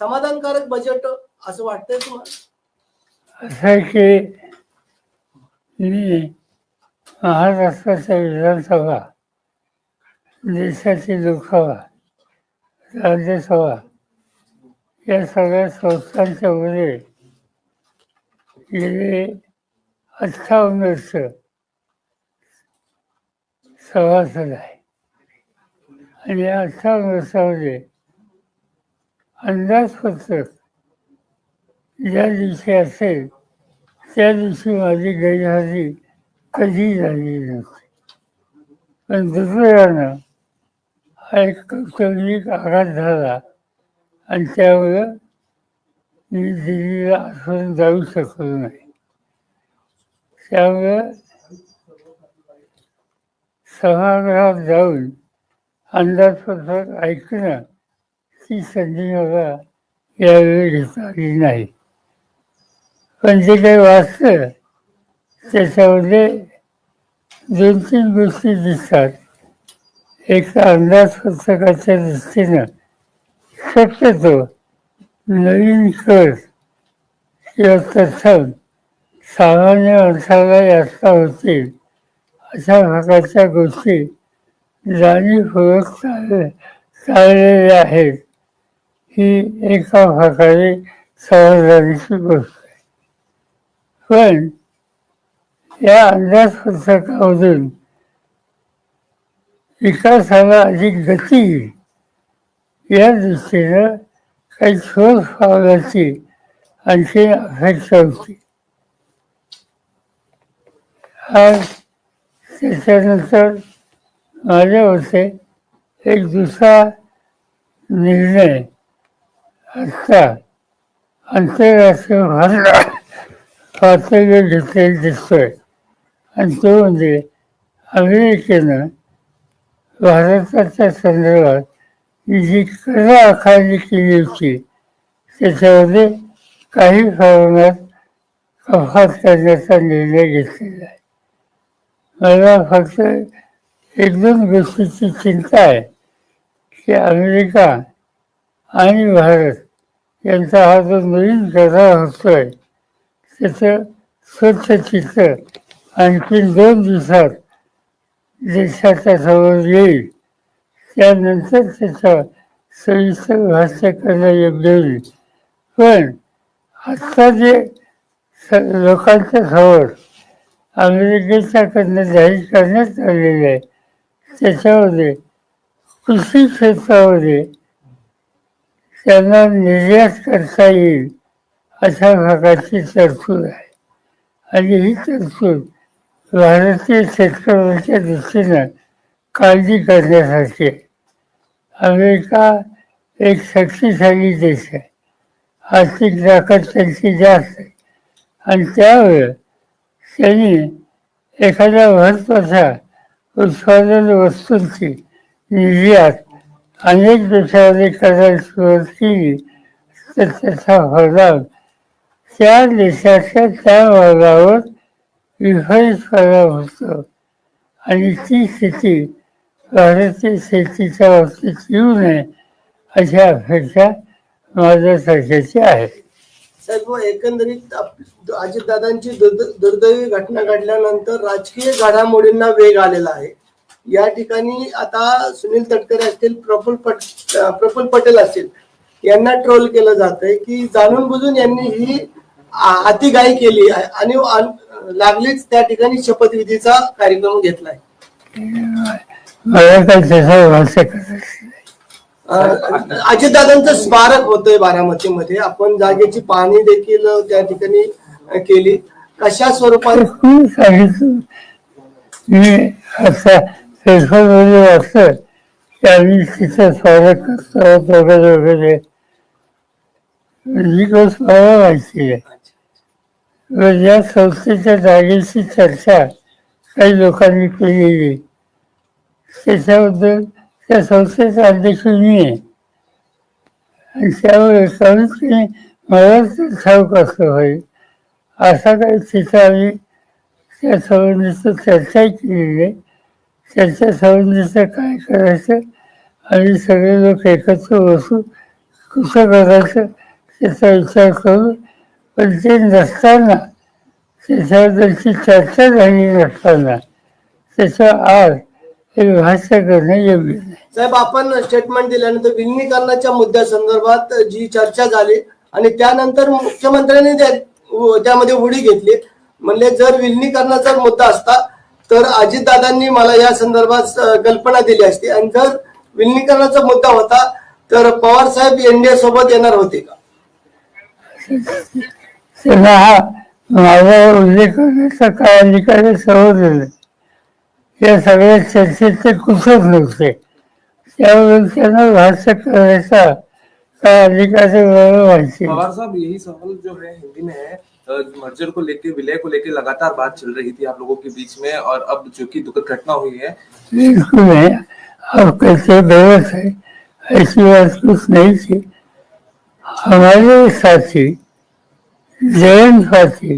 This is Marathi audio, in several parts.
समाधानकारक बजेट असं वाटतंय तुम्हाला? असं आहे की मी महाराष्ट्राच्या विधानसभा देशाची लोकसभा राज्यसभा या सगळ्या संस्थांच्या मध्ये गेले अठ्ठावन्न वर्ष सभासद आहे. आणि या अठ्ठावन्न वर्षामध्ये अंदाजपत्रक ज्या दिवशी असेल त्या दिवशी माझी गैरहजेरी कधी झाली नसते. पण दुर्दैवानं हा एक कौटुंबिक आघात झाला आणि त्यामुळं मी दिल्लीला आठवून जाऊ शकलो नाही. त्यामुळं सभागृहात जाऊन अंदाजपत्रक ऐकणं ती संधी मला यावेळी घेता आली नाही. पण जे काही वाचलं त्याच्यामध्ये दोन तीन गोष्टी दिसतात. एक अंदाजपत्रकाच्या दृष्टीनं शक्यतो नवीन कर किंवा प्रथम सामान्य माणसाला यात्रा होतील अशा प्रकारच्या गोष्टी जाणीवपूर्वक चाल चाललेल्या आहेत. ही एका प्रकारे समाधानाची गोष्ट आहे. पण या अंदाजपत्रकामधून विकासाला अधिक गती येईल या दृष्टीनं काही शोध पावलाची आणखी अपेक्षा होती. आज त्याच्यानंतर माझ्या होते एक दुसरा निर्णय आता आंतरराष्ट्रीय भारत पातळीवर घेतलेला दिसतोय. आणि तो म्हणजे अमेरिकेनं भारताच्या संदर्भात जी कला आखाणी केली होती त्याच्यामध्ये काही प्रमाणात कपात करण्याचा निर्णय घेतलेला आहे. मला फक्त एक दोन गोष्टीची चिंता आहे की अमेरिका आणि भारत यांचा हा जो नवीन गदा होतोय त्याचं स्वच्छ चित्र आणखीन दोन दिवसात देशाच्या समोर येईल. त्यानंतर त्याचं सविस्तर भाष्य करणं योग्य होईल. पण आत्ता जे स लोकांच्या समोर अमेरिकेच्याकडनं जाहीर करण्यात आलेले आहे त्याच्यामध्ये कृषी क्षेत्रामध्ये त्यांना निर्यात करता येईल अशा प्रकारची तरतूद आहे. आणि ही तरतूद भारतीय शेतकऱ्यांच्या दृष्टीनं काळजी करण्यासाठी अमेरिका एक शक्तिशाली देश आहे. आर्थिक ताकद त्यांची जास्त आहे. आणि त्यामुळे त्यांनी एखाद्या महत्त्वाच्या उत्पादन वस्तूंची निर्यात अनेक देशामध्ये करायला सुरुवात केली तर त्याचा परिणाम त्या देशाच्या त्या भागावर विपरीत परिणाम होतो. आणि ती स्थिती भारतीय शेतीच्या बाबतीत येऊ नये अशा अपेक्षा माझ्यासारख्याची आहे. साहेब हो, एकंदरीत अजितदादांची दुर्द- दुर्दैवी घटना घडल्यानंतर राजकीय घडामोडींना वेग आलेला आहे. या ठिकाणी आता सुनील तटकरे असतील प्रफुल्ल पट प्रफुल प्रफुल्ल पटेल असतील यांना ट्रोल केलं जात आहे की जाणून बुजून यांनी ही अतिगाई केली आहे आणि लागलीच त्या ठिकाणी शपथविधीचा कार्यक्रम घेतलाय. अजितदादांचं स्मारक होतंय बारामतीमध्ये. आपण जागेची पाहणी देखील त्या ठिकाणी केली. कशा स्वरूपात कोणी सांगितलं त्यांनी तिथे स्वागत करतात वगैरे वगैरे ही गोष्ट मला माहिती आहे या संस्थेच्या जागेची चर्चा काही लोकांनी केलेली त्याच्याबद्दल त्या संस्थेचा अध्यक्ष मी आहे. आणि त्यामुळे कमीत कमी मला ठाऊक असलं पाहिजे असा काही तिथं आम्ही त्या संबंधीचं चर्चाही केलेली आहे. त्याच्या संबंधीचं काय करायचं? आणि सगळे लोक एकत्र बसून कसं करायचं? त्याचा विचार करू पण ते नसताना त्याच्याबद्दलची चर्चा झाली नसताना त्याचा आज हे भाष्य करणं योग्य नाही. साहेब आपण स्टेटमेंट दिल्यानंतर विलिनीकरणाच्या मुद्द्यासंदर्भात जी चर्चा झाली आणि त्यानंतर मुख्यमंत्र्यांनी त्यामध्ये उडी घेतली. म्हणले जर विलिनीकरणाचा मुद्दा असता तर अजितदादांनी मला या संदर्भात कल्पना दिली असती. आणि जर विलिनीकरणाचा मुद्दा होता तर पवार साहेब एनडीए सोबत येणार होते का? त्यांना हा माझा उल्लेख करण्याचा काय अधिकार समजलं या सगळ्या चर्चेत ते कुठच नव्हते. त्यावरून त्यांना भाष्य करायचा काय अधिकार नाही. पवार साहब यही सवाल जो है हिंदी में है मर्जर को लेके विलय को लेके लगातार बात चल रही थी आप लोगों के बीच में और अब जो की दुखद घटना हुई है। अब कैसे गलत है? ऐसी बात कुछ नहीं थी। हमारे साथी जयंत साथी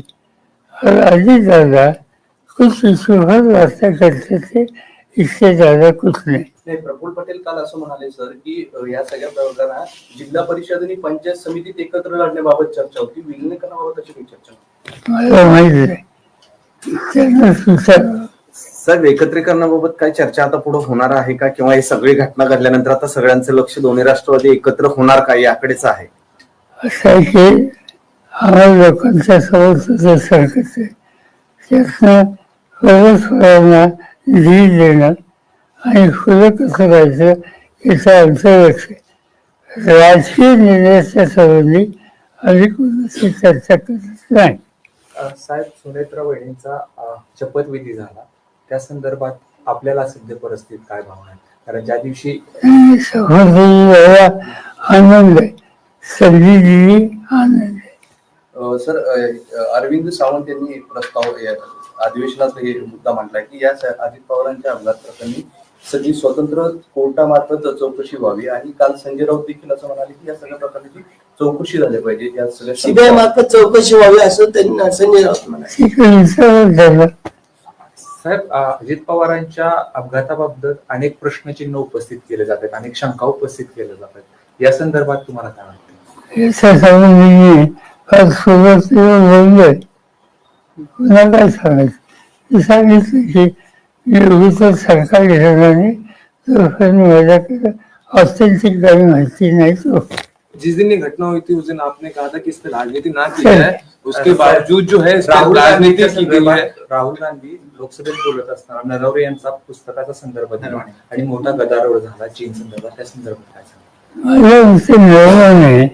और अजीत दादा कुछ इशू पर वार्ता करते थे। इससे ज्यादा कुछ नहीं नाही प्रफुल्ल पटेल काल असं म्हणाले सर की अ, या सगळ्या प्रकरणात जिल्हा परिषद आणि पंचायत समितीत एकत्र लढण्याबाबत चर्चा होती. विलिनीकरणाबाबत अशी काही चर्चा नव्हती. मला माहीत नाही. त्यांना एकत्रीकरणाबाबत काय चर्चा आता पुढे होणार आहे का? किंवा हे सगळी घटना घडल्यानंतर आता सगळ्यांचं लक्ष दोन्ही राष्ट्रवादी एकत्र होणार का? याकडेच आहे. असं आहे की आम्हाला लोकांच्या समोर सुद्धा धीर देणं आणि फुलं कसं राहायचं याचं आमचं लक्ष राजकीय निर्णयाच्या संबंधी कोणाची चर्चा करत नाही. साहेब सुनेत्रा वहिनींचा शपथविधी झाला. त्या संदर्भात आपल्याला सध्या परिस्थितीत काय भावना आहे कारण ज्या दिवशी आनंद आहे. संधी दिली आनंद आहे. सर अरविंद सावंत यांनी एक प्रस्ताव अधिवेशनात हे मुद्दा मांडलाय की या अजित पवारांच्या अपघात प्रकरणी सगळी स्वतंत्र कोर्टामार्फत चौकशी व्हावी आणि काल संजय राऊत देखील असं म्हणाले की या सगळ्या प्रकरणाची चौकशी झाली पाहिजे या सगळ्या सीबीआय मार्फत चौकशी व्हावी असं त्यांनी संजय राऊत म्हणाले. साहेब अजित पवारांच्या अपघाताबाबत अनेक प्रश्नचिन्ह उपस्थित केले जातात अनेक शंका उपस्थित केल्या जातात या संदर्भात तुम्हाला काय वाटतं? पुन्हा काय सांगायचं सांगितलं की योगीच सरकार घेणारे जोपर्यंत माझ्याकडे ऑथेंटिक काही माहिती नाही तो. जिस दिन ये घटना हुई थी उस दिन आपने कहा था कि इस पे राजनीति ना की जाए। उसके बावजूद जो है राहुल राजनीति की गई है। राहुल गांधी लोकसभेत बोलत असताना नरवरे यांचा पुस्तकाचा संदर्भ दिला आणि मोठा गदारोळ झाला चीन संदर्भात. त्या संदर्भात काय सांगा माझ्या मिळवणे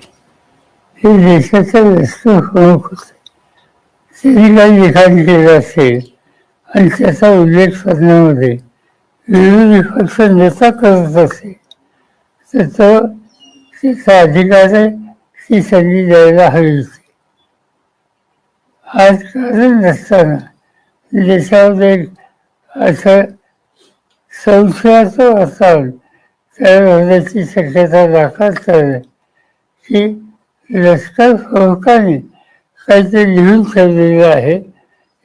हे देशाचा व्यस्तप्रमुख होते त्यांनी काही लिखाण केलं असेल आणि त्याचा उल्लेख करण्यामध्ये विरोधी पक्ष नेता करत असेल तर तो तिचा अधिकार आहे ती संधी द्यायला हवी होती. आज कारण नसताना देशामध्ये असं संशयाचं वातावरण तयार होण्याची शक्यता दाखवत की लष्कर प्रमुखाने काहीतरी लिहून ठेवलेलं आहे.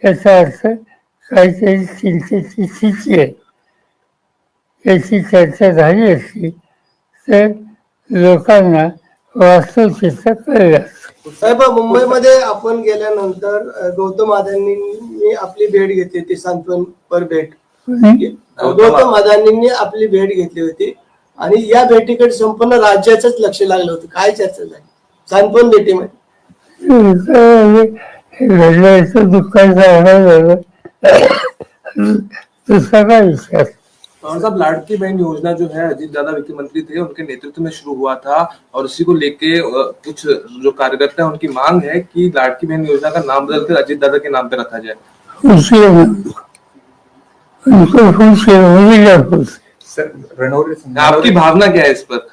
याचा अर्थ काहीतरी चिंतेची स्थिती आहे. याची चर्चा झाली असती तर लोकांना वास्तव चित्र कळलं. साहेब मुंबईमध्ये आपण गेल्यानंतर गौतम अदानींनी आपली भेट घेतली होती सांत्वनपर भेट. कोणी? गौतम अदानींनी आपली भेट घेतली होती आणि या भेटीकडे संपूर्ण राज्याचंच लक्ष लागलं होतं. काय चर्चा झाली? सांत्वन भेटीमध्ये. घडलं याचं झालं दुसरा काय विचार और साहब लाड़की बहन योजना जो है अजीत दादा वित्त मंत्री थे उनके नेतृत्व में शुरू हुआ था और उसी को लेके कुछ जो कार्यकर्ता है उनकी मांग है कि लाड़की बहन योजना का नाम बदलकर अजीत दादा के नाम पे रखा जाए। उनको क्या पूछे सर आपकी भावना क्या है इस पर?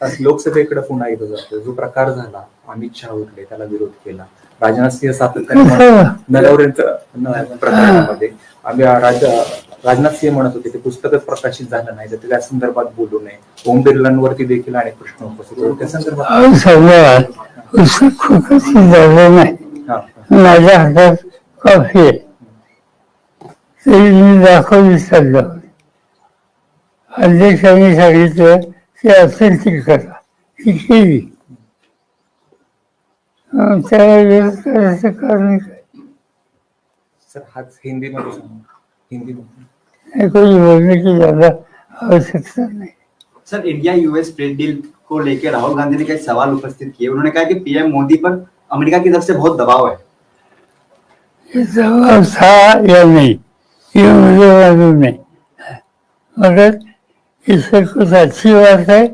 लोकसभेकडे पुन्हा येतो जातो जो प्रकार झाला अमित शहा उठले त्याला विरोध केला. राजनाथ सिंह सातत्याने प्रकरणामध्ये. आम्ही राज राजनाथ सिंह म्हणत होते ते पुस्तकच प्रकाशित झालं नाही तर त्या संदर्भात बोलू नये. ओम बिर्लांवरती देखील अनेक प्रश्न उपस्थित होते. त्या संदर्भात झालं नाही. माझ्या हातात कॉफी आहे. तरी मी दाखवली चाललो अध्यक्षांनी सांगितलं की ऑथेंटिक करा केली मग त्याला विरोध करायचं कारण काय सर हाच हिंदीमध्ये सांगा हिंदीमध्ये हे। कोणी बोलने की ज़्यादा आवश्यकता नहीं। Sir India US trade deal को लेकर राहुल गांधी ने कई सवाल उपस्थित किए। उन्होंने कहा कि पीएम मोदी पर अमेरिका की तरफ़ से बहुत दबाव है। ये दबाव था या नहीं? ये मुझे मालूम नहीं। मगर इससे कुछ अच्छी बात है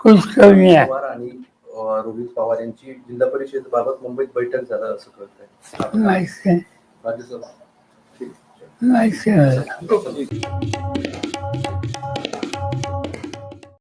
कुछ कमियां पवार आणि अ, रोहित पवार यांची जिल्हा परिषद बाबत मुंबईत बैठक झालं असं कळतंय. माहिती राज्यसभा. माहिती